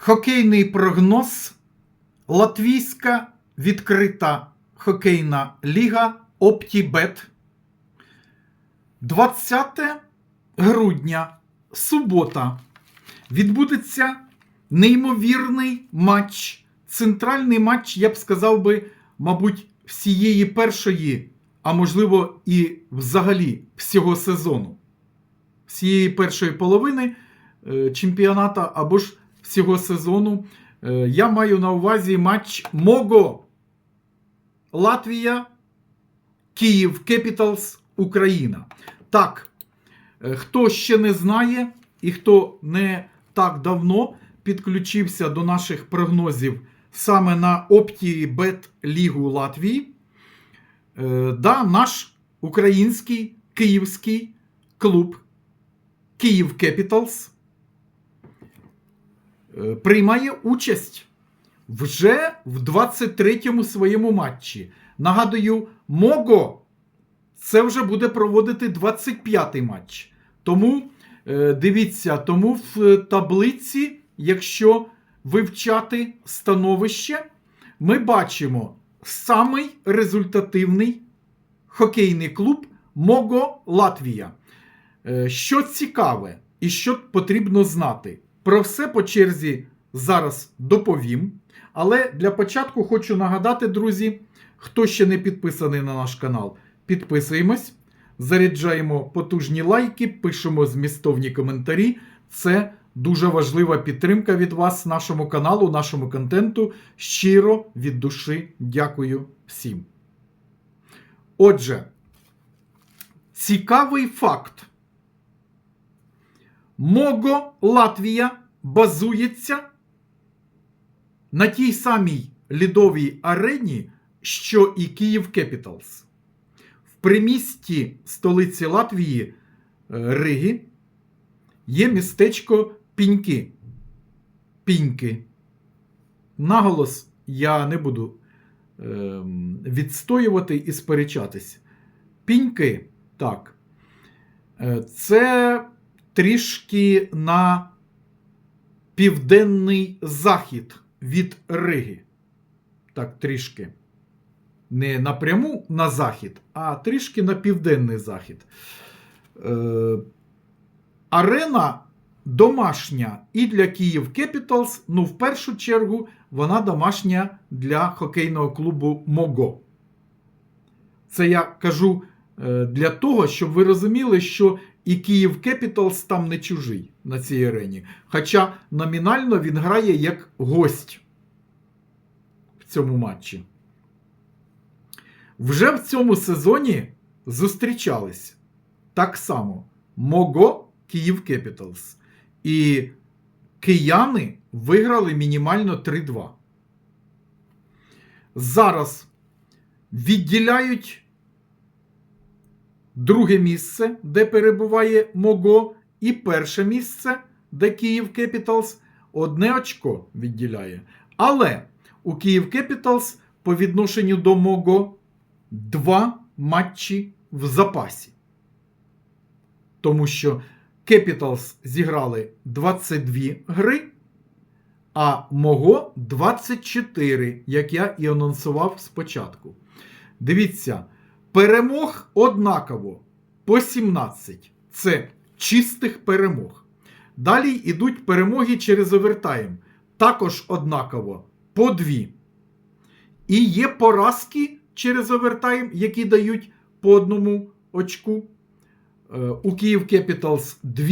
Хокейний прогноз. Латвійська відкрита хокейна ліга Оптібет. 20 грудня, субота. Відбудеться неймовірний матч. Центральний матч, я б сказав би, мабуть, всієї першої, а можливо, і взагалі всього сезону. Всієї першої половини е, чемпіоната або ж всього сезону. Е, Я маю на увазі матч Мого Латвія, Київ Кепіталс, Україна. Так, е, хто ще не знає і хто не так давно підключився до наших прогнозів саме на OptiBet Лігу Латвії, е, да, наш український київський клуб Київ Кепіталс приймає участь вже в 23-му своєму матчі. Нагадую, Мого це вже буде проводити 25-й матч. Тому е, дивіться, тому в таблиці, якщо вивчати становище, ми бачимо самий результативний хокейний клуб Мого Латвія. Е, Що цікаве і що потрібно знати? Про все по черзі зараз доповім. Але для початку хочу нагадати, друзі, хто ще не підписаний на наш канал, підписуємось, заряджаємо потужні лайки, пишемо змістовні коментарі. Це дуже важлива підтримка від вас, нашому каналу, нашому контенту. Щиро від душі дякую всім. Отже, цікавий факт. Мого Латвія базується на тій самій лідовій арені, що і Київ Кепіталс. В примісті столиці Латвії е, Риги є містечко Піньки. Піньки. Наголос я не буду ем, відстоювати і сперечатись. Піньки, так. Е, Це трішки на південний захід від Риги. Так, трішки. Не напряму на захід, а трішки на південний захід. Е, арена домашня і для Київ Кепіталс. Ну, в першу чергу, вона домашня для хокейного клубу Мого. Це я кажу е, для того, щоб ви розуміли, що і Київ Кепіталс там не чужий на цій арені. Хоча номінально він грає як гость в цьому матчі. Вже в цьому сезоні зустрічались так само Мого Київ Кепіталс. І кияни виграли мінімально 3-2. Зараз відділяють друге місце, де перебуває Мого, і перше місце, де Київ Кепіталс, одне очко відділяє. Але у Київ Кепіталс по відношенню до Мого два матчі в запасі. Тому що Кепіталс зіграли 22 гри, а Мого 24, як я і анонсував спочатку. Дивіться, перемог однаково по 17. Це чистих перемог. Далі йдуть перемоги через овертайм. Також однаково по 2. І є поразки через овертайм, які дають по одному очку. Е, У Київ Кепіталс 2,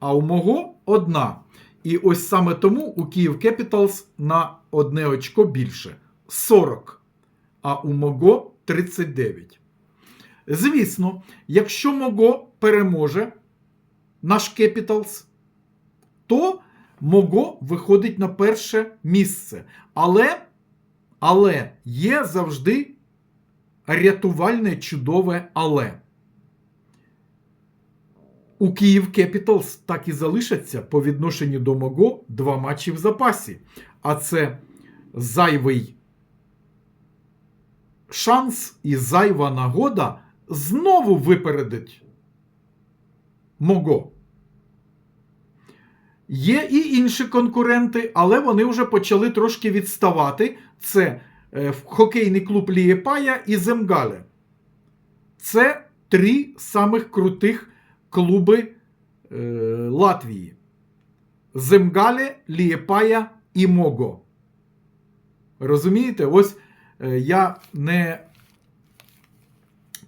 а у мого одна. І ось саме тому у Київ Кепіталс на одне очко більше 40, а у мого 39. Звісно, якщо Мого переможе наш Кепіталс, то Мого виходить на перше місце. Але, але є завжди рятувальне чудове але. У Київ Кепіталс так і залишаться по відношенню до Мого два матчі в запасі. А це зайвий шанс і зайва нагода знову випередить Мого. Є і інші конкуренти, але вони вже почали трошки відставати. Це е, хокейний клуб Лієпая і Земгале. Це три самих крутих клуби е, Латвії: Земгале, Лієпая і Мого. Розумієте? Ось е, я не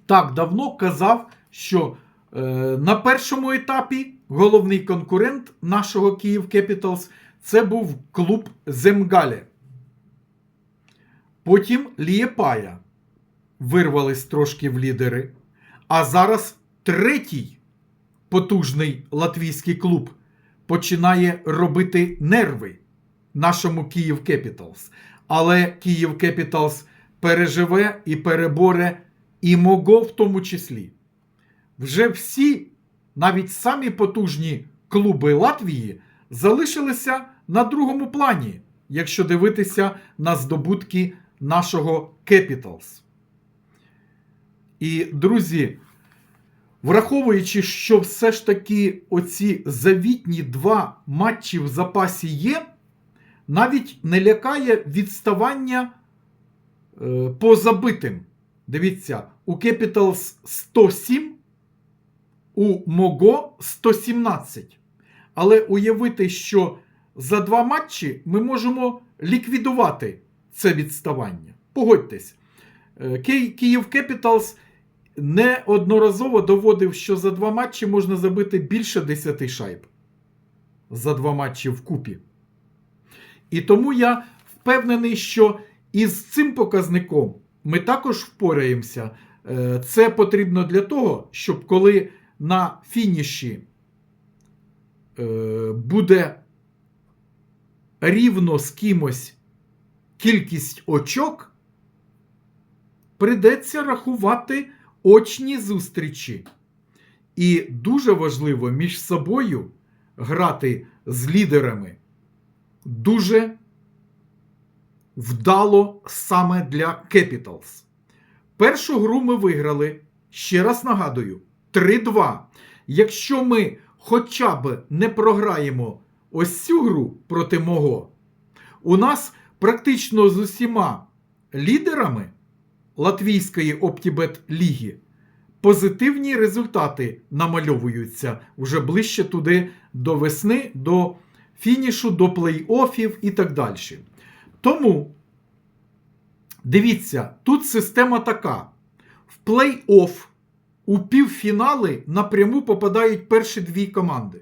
так давно казав, що е, на першому етапі головний конкурент нашого Київ Кепіталс це був клуб Земгале. Потім Лієпая вирвались трошки в лідери. А зараз третій потужний латвійський клуб починає робити нерви нашому Київ Кепіталс. Але Київ Кепіталс переживе і переборе і МОГО в тому числі. Вже всі, навіть самі потужні клуби Латвії, залишилися на другому плані, якщо дивитися на здобутки нашого Кепіталс. І, друзі, враховуючи, що все ж таки оці завітні два матчі в запасі є, навіть не лякає відставання е, по забитим. Дивіться, у Capitals 107, у Мого 117. Але уявити, що за два матчі ми можемо ліквідувати це відставання. Погодьтесь, е, Київ Capitals неодноразово доводив, що за два матчі можна забити більше 10 шайб. За два матчі вкупі. І тому я впевнений, що із цим показником ми також впораємося. Е, Це потрібно для того, щоб коли на фініші е, буде рівно з кимось кількість очок, придеться рахувати очні зустрічі. І дуже важливо між собою грати з лідерами дуже вдало саме для Capitals. Першу гру ми виграли, ще раз нагадую, 3-2. Якщо ми хоча б не програємо ось цю гру проти мого, у нас практично з усіма лідерами Латвійської Оптібет Ліги позитивні результати намальовуються вже ближче туди до весни, до фінішу, до плей-офів і так далі. Тому дивіться, тут система така: в плей-офф у півфінали напряму попадають перші дві команди.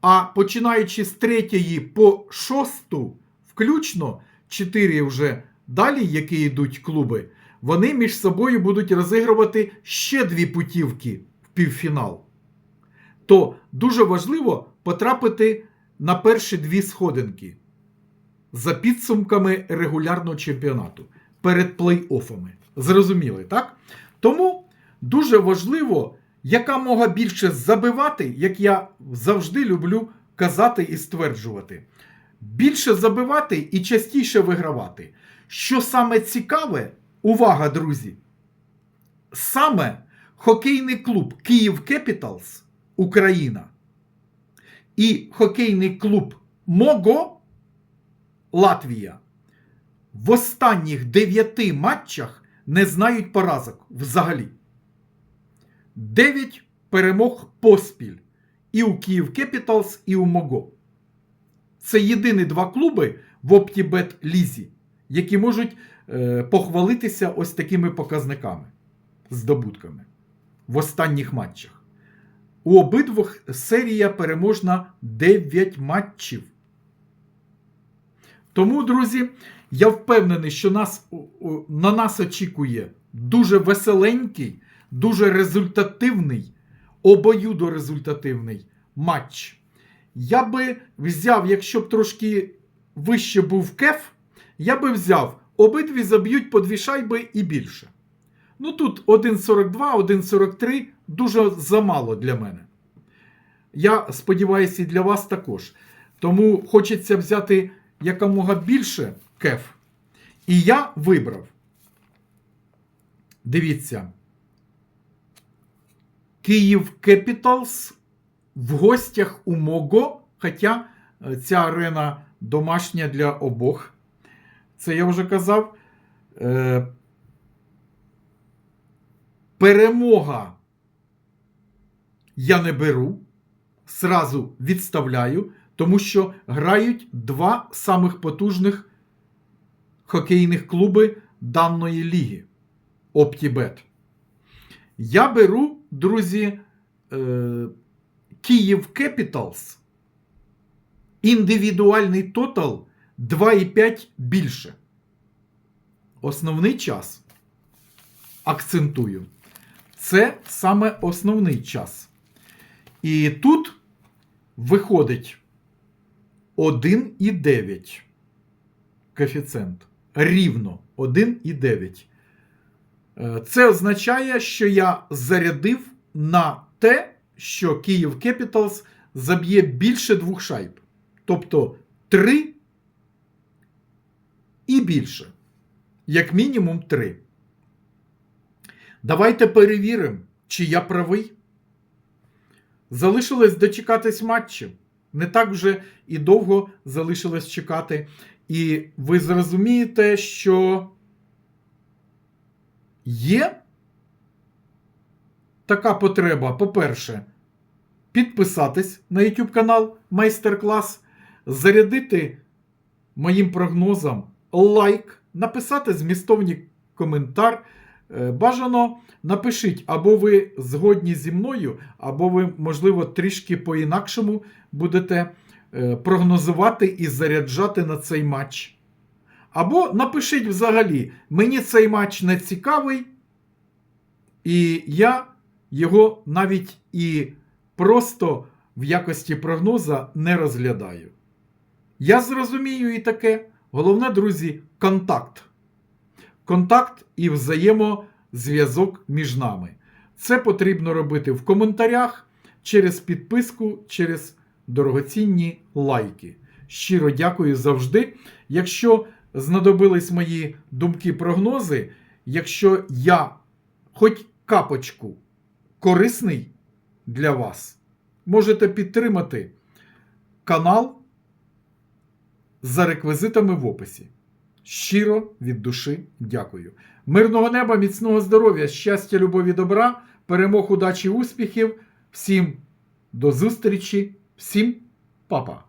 А починаючи з третьої по шосту, включно чотири вже далі, які йдуть клуби, вони між собою будуть розігрувати ще дві путівки в півфінал. То дуже важливо потрапити на перші дві сходинки за підсумками регулярного чемпіонату перед плей-оффами. Зрозуміли, так? Тому дуже важливо якомога більше забивати, як я завжди люблю казати і стверджувати. Більше забивати і частіше вигравати. Що саме цікаве, увага, друзі, саме хокейний клуб Київ Кепіталс Україна і хокейний клуб Мого Латвія в останніх дев'яти матчах не знають поразок взагалі. Дев'ять перемог поспіль і у Київ Кепіталс, і у Мого. Це єдині два клуби в Оптібет Лізі, які можуть е, похвалитися ось такими показниками, здобутками в останніх матчах. У обидвох серія переможна 9 матчів. Тому, друзі, я впевнений, що нас, на нас очікує дуже веселенький, дуже результативний, обоюдорезультативний матч. Я би взяв, якщо б трошки вище був кеф, я би взяв обидві заб'ють по дві шайби і більше. Ну тут 1,42, 1,43 дуже замало для мене. Я сподіваюся, і для вас також. Тому хочеться взяти якомога більше кеф. І я вибрав. Дивіться. Київ Кепіталс в гостях у Мого Хоча е, ця арена домашня для обох. Це я вже казав. Е, перемога я не беру. Сразу відставляю, тому що грають два самих потужних хокейних клуби даної ліги. Оптібет. Я беру, друзі, е, Київ Кепіталс. Індивідуальний тотал 2,5 більше. Основний час. Акцентую. Це саме основний час. І тут виходить 1,9 коефіцієнт. Рівно 1,9. Е, Це означає, що я зарядив на те, що Київ Кепіталс заб'є більше двох шайб. Тобто 3 і більше. Як мінімум 3. Давайте перевіримо, чи я правий. Залишилось дочекатись матчів. Не так вже і довго залишилось чекати. І ви зрозумієте, що є така потреба, по-перше, підписатись на YouTube канал Майстер-клас, зарядити моїм прогнозам лайк, написати змістовний коментар. Е, Бажано напишіть, або ви згодні зі мною, або ви, можливо, трішки по-інакшому будете е, прогнозувати і заряджати на цей матч. Або напишіть взагалі, мені цей матч не цікавий, і я його навіть і просто в якості прогноза не розглядаю. Я зрозумію і таке. Головне, друзі, контакт. Контакт і взаємозв'язок між нами. Це потрібно робити в коментарях, через підписку, через дорогоцінні лайки. Щиро дякую завжди. Якщо знадобились мої думки, прогнози, якщо я хоч капочку корисний для вас, можете підтримати канал за реквізитами в описі. Щиро від душі дякую. Мирного неба, міцного здоров'я, щастя, любові, добра, перемог, удачі, успіхів. Всім до зустрічі, всім па-па.